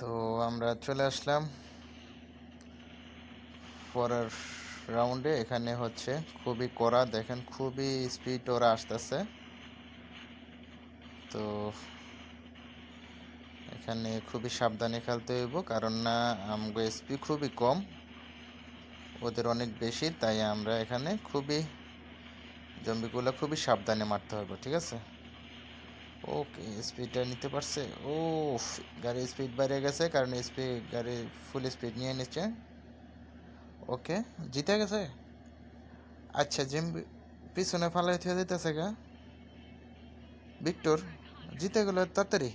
তো আমরা চলে আসলাম পরের রাউন্ডে এখানে হচ্ছে খুবই কড়া, দেখেন খুবই স্পিড ওরা আসতেছে। তো এখানে খুবই সাবধানে খেলতে হইব, কারণ না, আমগো এসপি খুবই কম, ওদের অনেক বেশি, তাই আমরা এখানে খুবই, জম্বিগুলো খুবই সাবধানে মারতে হবে ঠিক আছে? ওকে স্পিডটা নিতে পারছে? ও গাড়ির স্পিড বেড়ে গেছে, কারণ স্পিড গাড়ি ফুল স্পিড নিয়ে নিচ্ছে। ওকে, জিতে গেছে? আচ্ছা জিম পিছনে ফালাই থেকে দিতেছে গা। ভিক্টর, জিতে গেল তাড়াতাড়ি।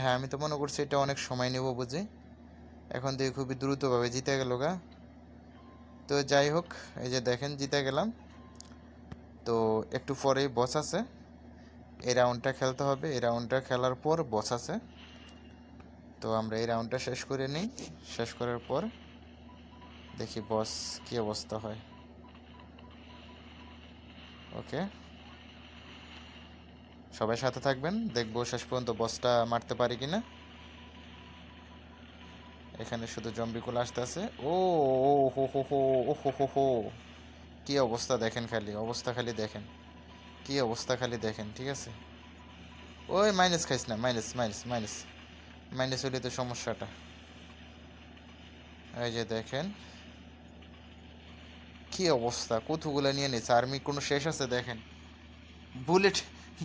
হ্যাঁ আমি তো মনে করছি এটা অনেক সময় নেব বুঝি। এখন দিয়ে খুবই দ্রুতভাবে জিতে গেল গা। তো যাই হোক, এই যে দেখেন, জিতে গেলাম। তো একটু পরেই বস আছে। এই রাউন্ডটা খেলতে হবে এই রাউন্ডটা খেলার পর বস আছে তো আমরা এই রাউন্ডটা শেষ করে নিই শেষ করার পর দেখি বস কি অবস্থা হয় ওকে সবাই সাথে থাকবেন দেখব শেষ পর্যন্ত বসটা মারতে পারি কিনা এখানে শুধু জম্বিকুল আসতে আছে ও ও হো হো হো ও হো হো হো কি অবস্থা দেখেন খালি অবস্থা খালি দেখেন কি অবস্থা খালি দেখেন, ঠিক আছে? ওই মাইনাস খাইস না মাইনাস মাইনাস মাইনাস মাইনাস হলে তো সমস্যাটা। এই যে দেখেন। কি অবস্থা, কতগুলো নিয়ে নিচ্ছে আর্মি কোনো শেষ আছে দেখেন? বুলেট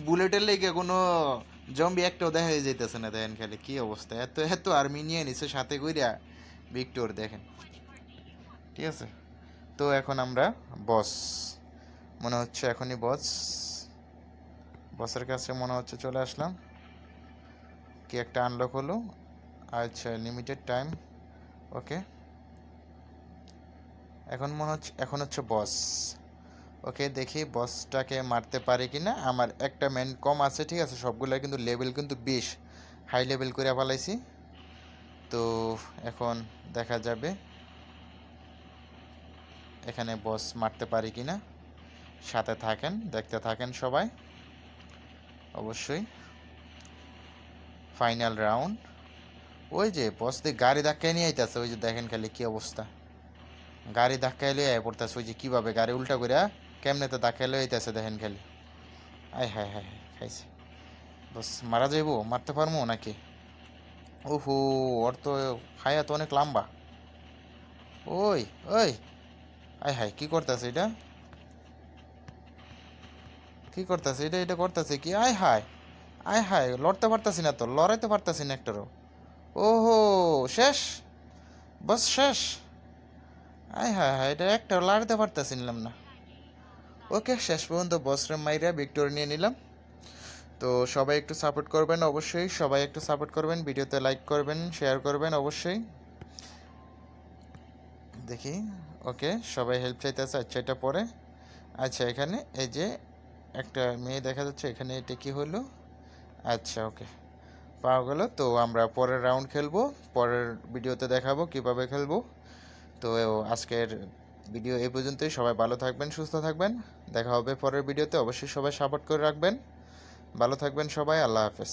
বুলেটের লেগে কোনো জম্বি একটাও দেখা যাইতেছে না দেখেন খালি। কি অবস্থা? এত এত আর্মি নিয়ে নিচ্ছে সাথে কইরা ভিক্টর দেখেন। ঠিক আছে? তো এখন আমরা বস মনে হচ্ছে এখনই বস বসের কাছে মনে হচ্ছে চলে আসলাম। কি একটা আনলক হলো। আচ্ছা লিমিটেড টাইম ওকে এখন মনে হচ্ছে, এখন হচ্ছে বস ওকে দেখি বসটাকে মারতে পারে কি না আমার একটা ম্যান কম আছে, ঠিক আছে? সবগুলো কিন্তু লেভেল কিন্তু বিশ হাই লেভেল করে ফেলাইছি। তো এখন দেখা যাবে এখানে বস মারতে পারি কি না সাথে থাকেন, দেখতে থাকেন সবাই। অবশ্যই। ফাইনাল রাউন্ড ওই যে বস দিয়ে গাড়ি ধাক্কায় নিয়ে আইতাছে, ওই যে দেখেন খালি কি অবস্থা। গাড়ি ধাক্কায় লয়ে আয় পড়তেছে, ওই যে কীভাবে গাড়ি উল্টা করে কেমনে তো ধাক্কায় লয়ে আইতাছে দেখেন খালি। আয় হায় হায় হায়, খাইছে। বস মারা যাইবো? মারতে পারব নাকি? ওহো, ওর তো হায়া তো অনেক লম্বা। ওই ওই। আয় হায়, কী করতেছে এটা? কি করতেছে? এটা এটা করতেছে কি? আয় হায় আয় হায়, লড়তে পারতাছি না তো, লড়াইতে পারতাছি না একটারও। ওহো, শেষ? বস, শেষ? আয় হায় হায়, এটা একটা লড়াইতে পারতাছি নিলাম না। ওকে, শেষ পর্যন্ত বসরে মাইরা ভিক্টোর নিয়ে নিলাম। তো সবাই একটু সাপোর্ট করবেন অবশ্যই, সবাই একটু সাপোর্ট করবেন, ভিডিওতে লাইক করবেন শেয়ার করবেন অবশ্যই। দেখি, ওকে, সবাই হেল্প চাইতেছে আচ্ছা এটা পরে। আচ্ছা এখানে এই যে একটা মেয়ে দেখা যাচ্ছে, এখানে এটা কি হলো? আচ্ছা ওকে। পাওয়া গেল। তো আমরা পরের রাউন্ড খেলব, পরের ভিডিওতে দেখাবো কীভাবে খেলব। তো আজকের ভিডিও এই পর্যন্তই। সবাই ভালো থাকবেন, সুস্থ থাকবেন। দেখা হবে পরের ভিডিওতে অবশ্যই সবাই সাপোর্ট করে রাখবেন। ভালো থাকবেন সবাই। আল্লাহ হাফেজ।